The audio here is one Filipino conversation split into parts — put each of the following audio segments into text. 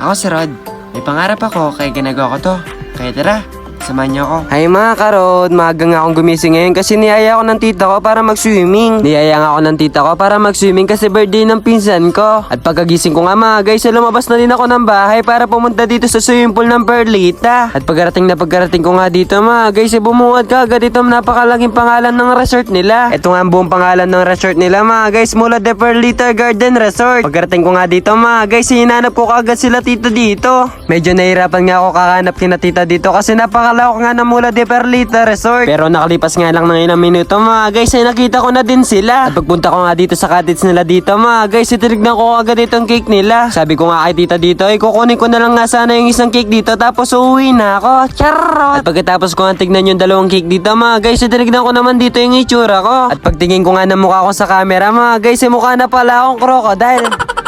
Ako si Rod. May pangarap ako kaya ginagawa ko to. Kaya tara, samahan niyo ako. Ay mga karod, maaga nga akong gumising ngayon kasi niyaya ako ng tita ko para mag-swimming. Niyaya nga ako ng tita ko para mag-swimming kasi birthday ng pinsan ko. At pagkagising ko nga mga guys, lumabas na din ako ng bahay para pumunta dito sa swimming pool ng Perlita. At pagkarating na pagkarating ko nga dito mga guys, bumuhat ka agad ito napakalaging pangalan ng resort nila. Ito nga ang buong pangalan ng resort nila mga guys, mula de Perlita Garden Resort. Pagkarating ko nga dito mga guys, hinanap ko kaagad sila tita dito. Medyo nahirapan nga ako kakanap kina tita dito kasi napakalawak nga na mula de Perlita Resort. Pero nakalipas nga lang ng ilang minuto mga guys, ay nakita ko na din sila. At pagpunta ko nga dito sa cottage nila dito mga guys, itinignan ko agad itong cake nila. Sabi ko nga kay tita dito, ay kukunin ko na lang nga sana yung isang cake dito tapos uuwi na ako. Charot! At pagkatapos ko nga tignan yung dalawang cake dito mga guys, itinignan ko naman dito yung itsura ko. At pagtingin ko nga ng mukha ko sa camera mga guys, ay mukha na pala akong crocodile.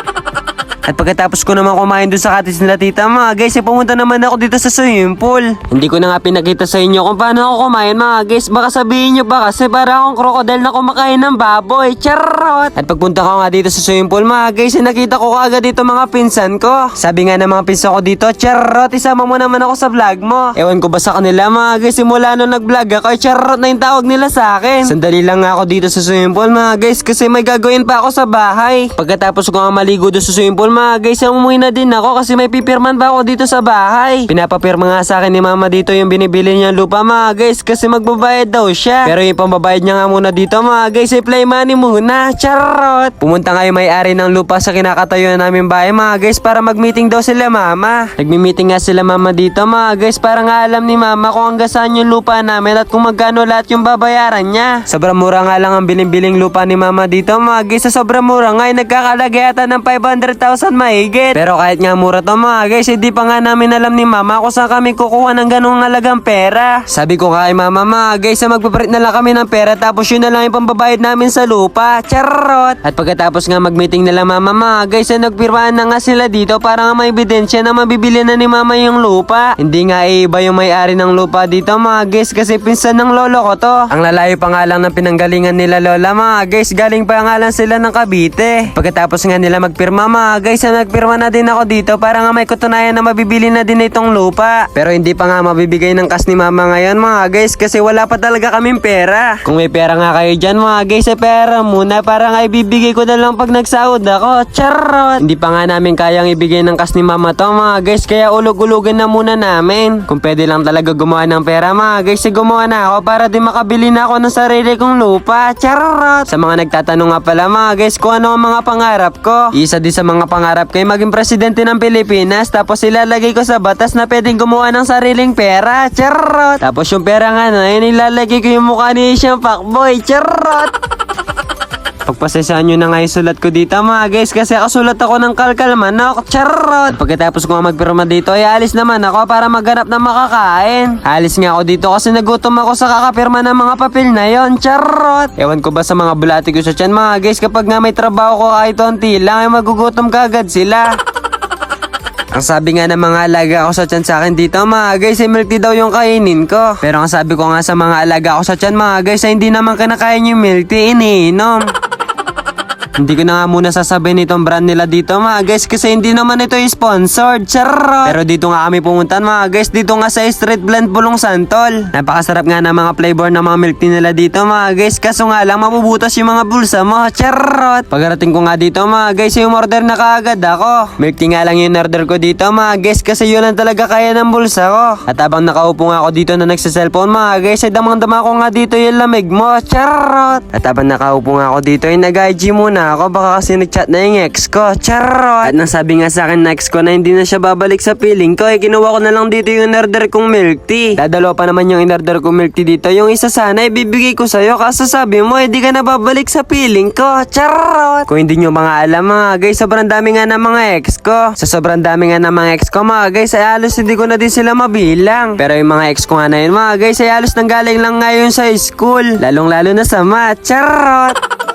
At pagkatapos ko naman kumain doon sa cottage nila tita mga guys, eh, pumunta naman ako dito sa swimming pool. Hindi ko na nga pinakita sa inyo kung paano ako kumain mga guys. Baka sabihin nyo ba kasi para akong crocodile na kumakain ng baboy. Charot! At pagpunta ko nga dito sa swimming pool mga guys, eh, nakita ko kaagad dito mga pinsan ko. Sabi nga ng mga pinsan ko dito, charot, isama mo naman ako sa vlog mo. Ewan ko ba sa kanila mga guys, simula nung nag-vlog ako, ay charot na yung tawag nila sa akin. Sandali lang nga ako dito sa swimming pool mga guys kasi may gagawin pa ako sa bahay. Pagkatapos ko nga maligo doon sa swimming pool mga guys, umuwi na din ako kasi may pipirman pa ako dito sa bahay. Pinapapirma nga sa akin ni mama dito yung binibili niyang lupa mga guys kasi magbabayad daw siya. Pero yung pambabayad niya nga muna dito mga guys, ay play money muna. Charot! Pumunta nga yung may-ari ng lupa sa kinakatayo namin bahay mga guys para mag-meeting daw sila mama. Nagmi-meeting nga sila mama dito mga guys para nga alam ni mama kung hanggang saan yung lupa namin at kung magkano lahat yung babayaran niya. Sobrang mura nga lang ang biling-biling lupa ni mama dito mga guys. Sa sobrang mura nga ay nagkakalagay ata ng 500,000 mahigit. Pero kahit nga mura to mga guys, hindi pa nga namin alam ni mama kung saan kami kukuha ng ganung halagang pera. Sabi ko kay mama mga guys, na magpapalit na lang kami ng pera tapos yun na lang yung pambabayad namin sa lupa. Charot! At pagkatapos nga mag-meeting nila mama mga guys, ay nagpirmahan na nga sila dito para nga may ebidensya na mabibili na ni mama yung lupa. Hindi nga iba yung may-ari ng lupa dito mga guys kasi pinsan ng lolo ko to. Ang lalayo pa nga lang ng pinanggalingan nila lola mga guys, galing pa nga lang sila ng Cavite. Pagkatapos nga nila magpirma mga guys, ay nagpirma na din ako dito para nga may katunayan na mabibili na din itong lupa. Pero hindi pa nga mabibigay ng kas ni mama ngayon mga guys kasi wala pa talaga kaming pera. Kung may pera nga kayo dyan mga guys, ay pera muna para nga ibibigay ko na lang pag nagsahod ako. Charot! Hindi pa nga namin kayang ibigay ng kas ni mama to mga guys kaya ulog-ulugan na muna namin. Kung pwede lang talaga gumawa ng pera mga guys, ay gumawa na ako para di makabili na ako ng sarili kong lupa. Charot! Sa mga nagtatanong nga pala mga guys kung ano ang mga pangarap ko. Isa din sa mga pangarap ko ay maging presidente ng Pilipinas tapos ilalagay ko sa batas na pwedeng gumawa ng sariling pera. Charot! Tapos yung pera nga na yun ilalagay ko yung mukha ni siyang fuckboy. Charot! Pagpasensyahan nyo na nga yung sulat ko dito mga guys kasi kasulat ako ng kalkal manok. Charot! At pagkatapos ko magpirma dito ay alis naman ako para maghanap ng makakain. Alis nga ako dito kasi nagutom ako sa kakapirma ng mga papel na yon. Charot! Ewan ko ba sa mga bulati ko sa tiyan mga guys kapag nga may trabaho ko kahit onti lang ay magugutom kagad sila. Ang sabi nga ng mga alaga ko sa tiyan sa akin dito mga guys, ay milk tea daw yung kainin ko. Pero ang sabi ko nga sa mga alaga ko sa tiyan mga guys, ay hindi naman kinakain yung milk tea, iniinom. Hindi ko na nga muna sasabihin itong brand nila dito mga guys kasi hindi naman ito sponsored. Charot! Pero dito nga kami pumunta mga guys. Dito nga sa Street Blend Bulong Santol. Napakasarap nga ng mga flavor ng mga milk tea nila dito mga guys. Kaso nga lang mabubutas yung mga bulsa mo. Charot! Pagarating ko nga dito mga guys yung order na kaagad ako. Milk tea nga lang yung order ko dito mga guys kasi yun ang talaga kaya ng bulsa ko. At habang nakaupo nga ako dito na nagsa-cellphone mga guys ay damang-dama ko nga dito yung lamig mo. Charot! At habang nakaupo nga ako dito ay nag-IG muna ako baka kasi nag-chat na yung ex ko. Charot! At nasabi nga sa akin na ex ko na hindi na siya babalik sa feeling ko ay kinuha ko na lang dito yung order kong milk tea. Dadalawa pa naman yung in-order kong milk tea dito. Yung isa sana ibibigay ko sa'yo kaso sabi mo hindi ka na babalik sa feeling ko. Charot! Kung hindi nyo mga alam mga guys, sobrang dami nga ng mga ex ko. Sa sobrang dami nga ng mga ex ko mga guys ay halos hindi ko na din sila mabilang. Pero yung mga ex ko nga na yun mga guys ay halos nanggaling lang ngayon sa school. Lalong lalo na sa math. Charot!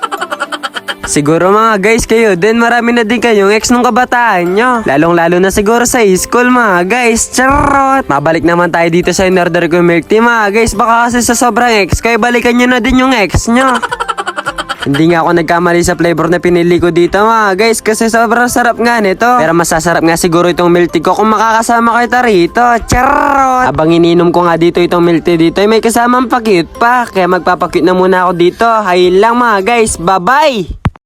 Siguro mga guys kayo din marami na din kayong ex nung kabataan nyo. Lalong lalo na siguro sa school mga guys. Charot! Mabalik naman tayo dito sa in-order ko milk tea mga guys. Baka kasi sa sobrang ex kayo balikan nyo na din yung ex nyo. Hindi nga ako nagkamali sa flavor na pinili ko dito mga guys kasi sobrang sarap nga nito. Pero masasarap nga siguro itong milk tea ko kung makakasama kita rito. Charot! Abang ininom ko nga dito itong milk tea dito ay may kasamang pakit pa. Kaya magpapakit na muna ako dito. Hay lang mga guys. Bye-bye!